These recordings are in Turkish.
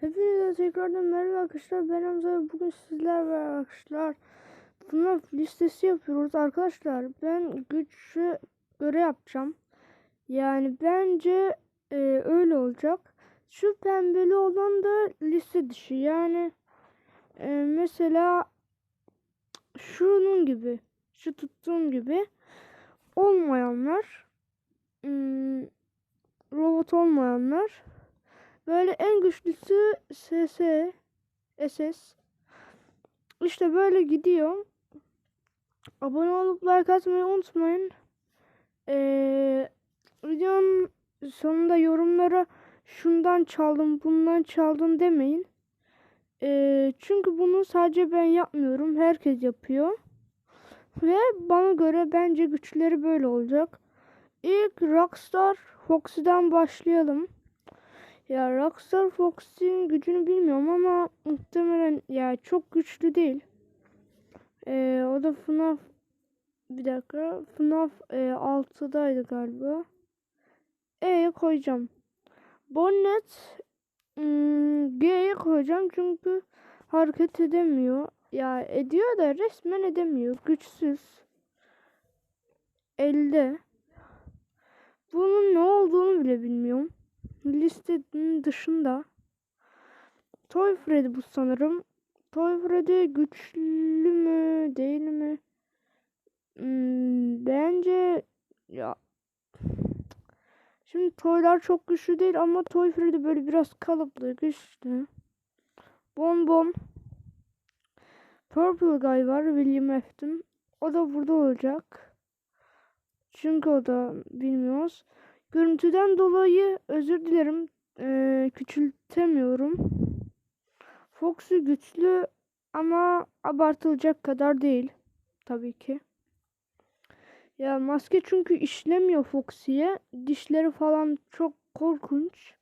Hepinize tekrardan merhaba arkadaşlar. Ben Hamza bugün sizler var arkadaşlar. FNAF listesi yapıyoruz arkadaşlar. Ben güçlü göre yapacağım. Yani bence e, öyle olacak. Şu pembeli olan da liste dışı. Yani e, mesela şunun gibi. Şu tuttuğum gibi olmayanlar hmm, robot olmayanlar Böyle en güçlüsü SS. SS. İşte böyle gidiyor. Abone olup like atmayı unutmayın. Ee, videonun sonunda yorumlara şundan çaldım bundan çaldım demeyin. Ee, çünkü bunu sadece ben yapmıyorum. Herkes yapıyor. Ve bana göre bence güçleri böyle olacak. İlk Rockstar Foxy'den başlayalım. Ya Rockstar Fox'in gücünü bilmiyorum ama muhtemelen ya çok güçlü değil. Ee, o da FNAF bir dakika FNAF e, 6'daydı galiba. E'ye koyacağım. Bonnet hmm, G'ye koyacağım çünkü hareket edemiyor. Ya ediyor da resmen edemiyor. Güçsüz. Elde. Bunun ne olduğunu bile bilmiyorum listenin dışında Toy Freddy bu sanırım. Toy Freddy güçlü mü değil mi? Hmm, bence ya Şimdi toylar çok güçlü değil ama Toy Freddy böyle biraz kalıplı, güçlü. Bon Bon. Purple Guy var, William Afton. O da burada olacak. Çünkü o da bilmiyoruz. Görüntüden dolayı özür dilerim. Ee, küçültemiyorum. Foxy güçlü ama abartılacak kadar değil. Tabii ki. Ya maske çünkü işlemiyor Foxy'ye. Dişleri falan çok korkunç.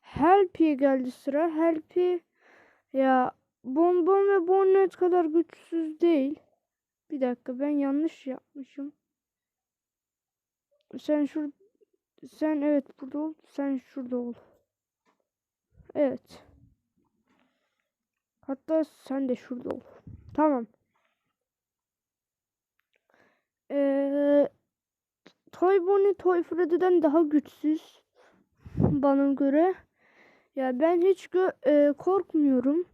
Help'e geldi sıra. Help'e ya Bonbon ve Bonnet kadar güçsüz değil. Bir dakika ben yanlış yapmışım. Sen şur sen evet burada ol. Sen şurada ol. Evet. Hatta sen de şurada ol. Tamam. Ee, Toy Bonnie Toy Freddy'den daha güçsüz. Bana göre. Ya ben hiç e, korkmuyorum.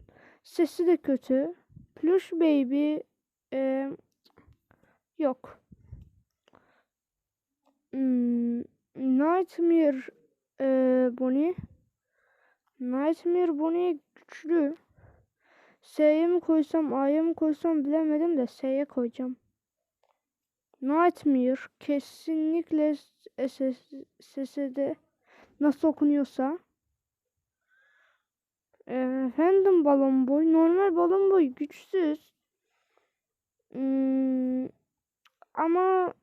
Sesi de kötü. Plush Baby e, yok. Hmm, Nightmare e, Bonnie. Nightmare Bonnie güçlü. S'ye mi koysam A'ya mı koysam bilemedim de S'ye koyacağım. Nightmare kesinlikle SS'de nasıl okunuyorsa. E, Phantom Balon Boy. Normal Balon Boy güçsüz. Hmm, ama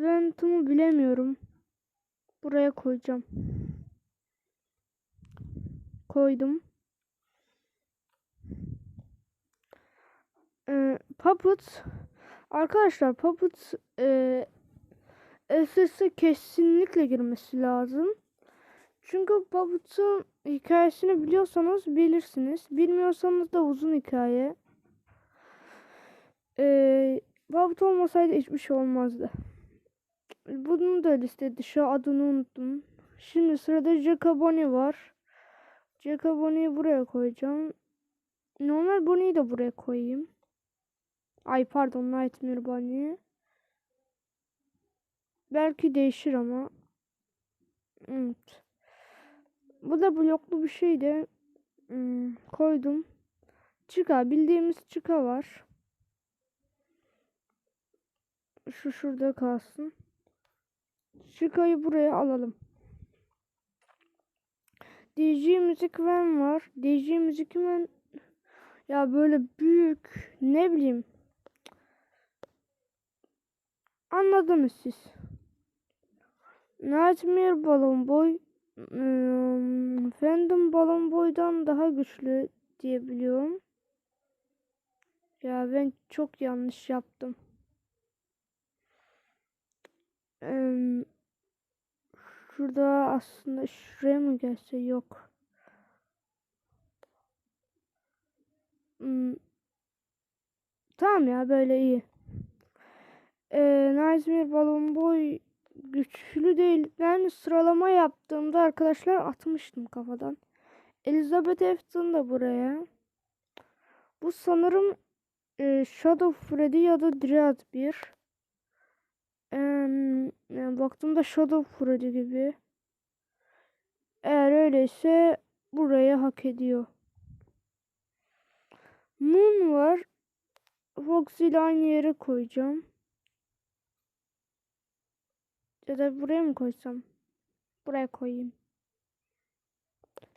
Phantom'u bilemiyorum. Buraya koyacağım. Koydum. Ee, Puppet Arkadaşlar Puppet e, SS'e kesinlikle girmesi lazım. Çünkü Puppet'ın hikayesini biliyorsanız bilirsiniz. Bilmiyorsanız da uzun hikaye. Ee, Puppet olmasaydı hiçbir şey olmazdı. Bunun da liste dışı adını unuttum. Şimdi sırada Jacoboni var. Jacoboni'yi buraya koyacağım. Normal Bonnie'yi de buraya koyayım. Ay pardon Nightmare Bunny. Belki değişir ama. Evet. Bu da bloklu bir şeydi. Hmm, koydum. Çıka bildiğimiz çıka var. Şu şurada kalsın. Şikayı buraya alalım. DJ Müzik Van var. DJ Müzik Van ya böyle büyük ne bileyim. Anladınız siz. Nightmare Balon Boy hmm, Phantom Balon Boy'dan daha güçlü diye biliyorum. Ya ben çok yanlış yaptım. Şurada aslında şuraya mı gelse yok. Hmm. Tamam ya böyle iyi. Ee, Nightmare Balon Boy güçlü değil. Ben sıralama yaptığımda arkadaşlar atmıştım kafadan. Elizabeth Efton da buraya. Bu sanırım e, Shadow Freddy ya da Dread 1. Ee, yani baktığımda Shadow Freddy gibi. Eğer öyleyse buraya hak ediyor. Moon var. Fox ile aynı yere koyacağım. Ya da buraya mı koysam? Buraya koyayım.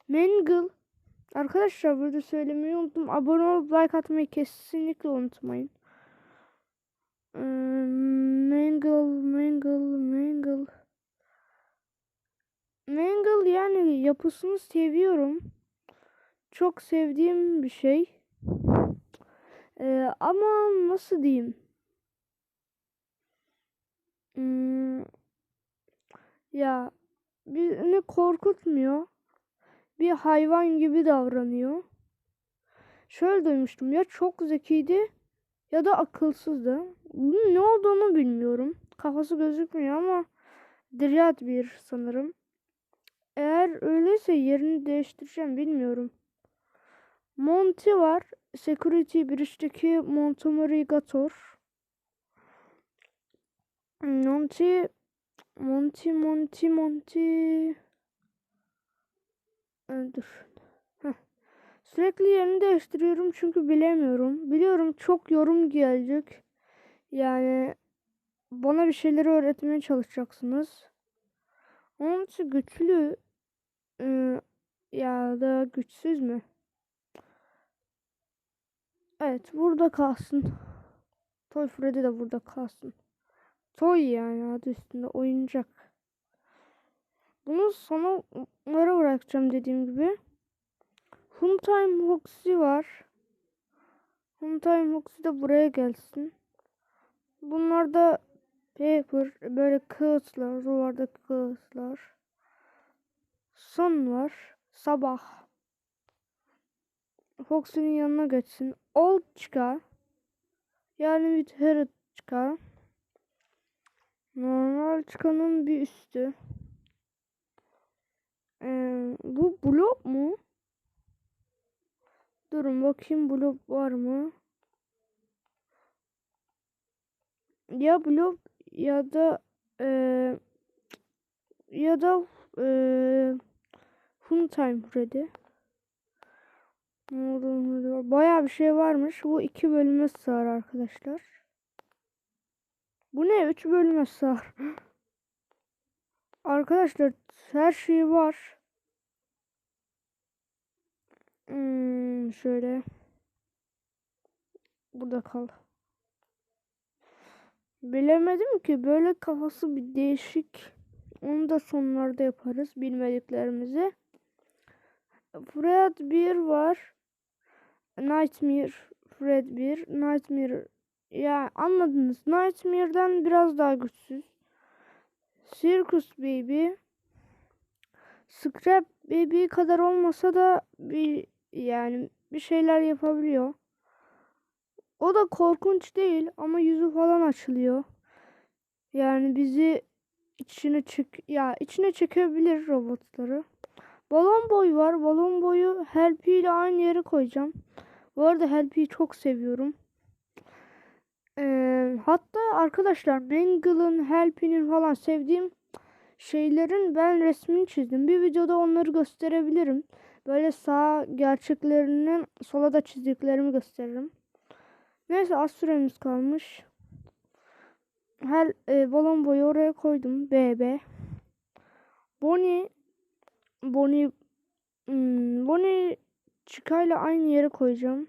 Mangle. Arkadaşlar burada söylemeyi unuttum. Abone olup like atmayı kesinlikle unutmayın. Ee, Mangle, Mangle, Mangle. Mangle yani yapısını seviyorum. Çok sevdiğim bir şey. Ee, ama nasıl diyeyim? Hmm, ya beni korkutmuyor. Bir hayvan gibi davranıyor. Şöyle duymuştum ya çok zekiydi ya da akılsızdı. Ne olduğunu bilmiyorum. Kafası gözükmüyor ama Dryad bir sanırım. Eğer öyleyse yerini değiştireceğim bilmiyorum. Monty var. Security Bridge'deki Montgomery Gator. Monty Monty Monty Monty Ee, Dur. Sürekli yerini değiştiriyorum çünkü bilemiyorum. Biliyorum çok yorum gelecek. Yani bana bir şeyleri öğretmeye çalışacaksınız. Onun için güçlü ya da güçsüz mü? Evet burada kalsın. Toy Freddy de burada kalsın. Toy yani adı üstünde oyuncak. Bunu sonlara bırakacağım dediğim gibi. Funtime Hoxie var. Funtime Hoxie de buraya gelsin. Bunlar da paper böyle kağıtlar, duvarda kağıtlar. Son var. Sabah. Fox'un yanına geçsin. Old çıkar. Yani bir Herod çıkar. Normal çıkanın bir üstü. Ee, bu blok mu? Durun bakayım blok var mı? Ya blok ya da e, ya da e, full time ready. Baya bir şey varmış. Bu iki bölüme sığar arkadaşlar. Bu ne? Üç bölüme sığar. arkadaşlar her şey var. Hmm, şöyle. Burada kal. Bilemedim ki böyle kafası bir değişik. Onu da sonlarda yaparız bilmediklerimizi. Fred 1 var. Nightmare Fred 1. Nightmare ya anladınız. Nightmare'den biraz daha güçsüz. Circus Baby. Scrap Baby kadar olmasa da bir yani bir şeyler yapabiliyor. O da korkunç değil ama yüzü falan açılıyor. Yani bizi içine çek ya içine çekebilir robotları. Balon boy var. Balon boyu Helpy ile aynı yere koyacağım. Bu arada Helpy'yi çok seviyorum. Ee, hatta arkadaşlar Mangle'ın, Helpy'nin falan sevdiğim şeylerin ben resmini çizdim. Bir videoda onları gösterebilirim. Böyle sağ gerçeklerinin sola da çizdiklerimi gösteririm. Neyse az süremiz kalmış. Her e, balon boyu oraya koydum. BB. Bonnie Bonnie hmm, Bonnie Chica aynı yere koyacağım.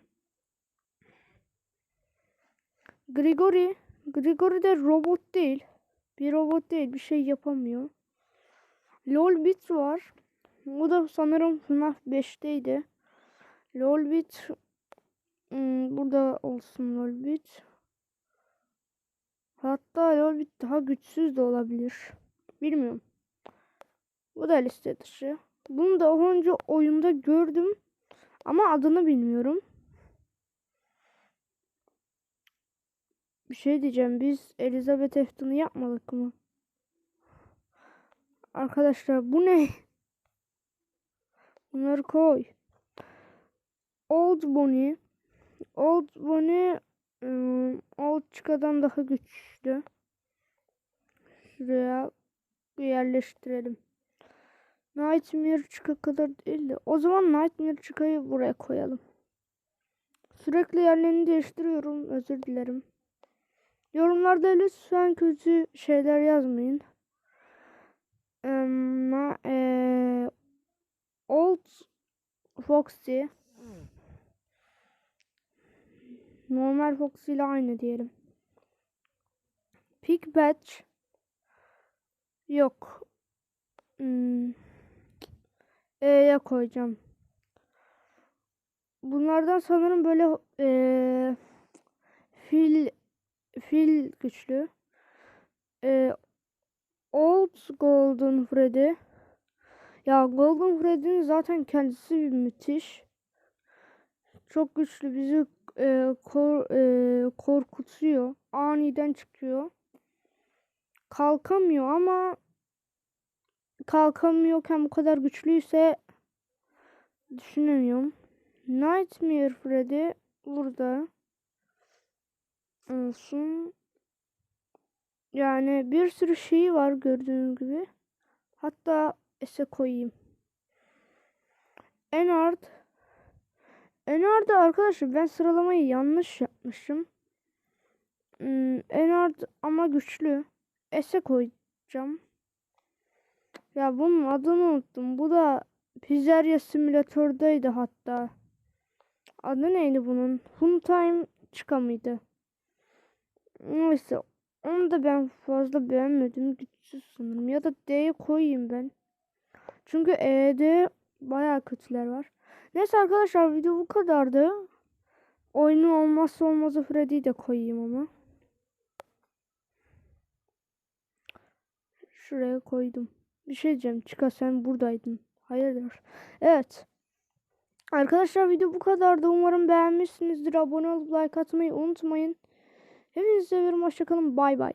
Grigori Grigori de robot değil. Bir robot değil. Bir şey yapamıyor. Lolbit var. O da sanırım FNAF 5'teydi. Lolbit hmm, burada olsun Lolbit. Hatta Lolbit daha güçsüz de olabilir. Bilmiyorum. Bu da liste dışı. Bunu da önce oyunda gördüm. Ama adını bilmiyorum. Bir şey diyeceğim. Biz Elizabeth Efton'u yapmadık mı? Arkadaşlar bu ne? Bunları koy. Old Bonnie. Old Bonnie Old Chicka'dan daha güçlü. Şuraya yerleştirelim. Nightmare Chica kadar değil de. O zaman Nightmare Chica'yı buraya koyalım. Sürekli yerlerini değiştiriyorum. Özür dilerim. Yorumlarda lütfen kötü şeyler yazmayın. Na- eee, Old Foxy Normal Foxy ile aynı diyelim. Pig Batch Yok. Hmm. E'ye koyacağım. Bunlardan sanırım böyle eee, fil fil güçlü. Eee, Old Golden Freddy. Ya Golden Freddy'nin zaten kendisi bir müthiş. Çok güçlü bizi e, kor, e, korkutuyor. Aniden çıkıyor. Kalkamıyor ama kalkamıyorken bu kadar güçlüyse düşünemiyorum. Nightmare Freddy burada olsun. Yani bir sürü şey var gördüğünüz gibi. Hatta ese koyayım. Enard. Enard'ı arkadaşlar ben sıralamayı yanlış yapmışım. Hmm, Enard ama güçlü. Ese koyacağım. Ya bunun adını unuttum. Bu da Pizzeria Simülatör'deydi hatta. Adı neydi bunun? Funtime Chica mıydı? Neyse. Onu da ben fazla beğenmedim. Güçsüz sanırım. Ya da D'yi koyayım ben. Çünkü E'de bayağı kötüler var. Neyse arkadaşlar video bu kadardı. Oyunun olmazsa olmazı Freddy'yi de koyayım ama. Şuraya koydum. Bir şey diyeceğim. Çıka sen buradaydın. Hayırdır? Evet. Arkadaşlar video bu kadardı. Umarım beğenmişsinizdir. Abone olup like atmayı unutmayın. Hepinizi seviyorum. Hoşçakalın. Bay bay.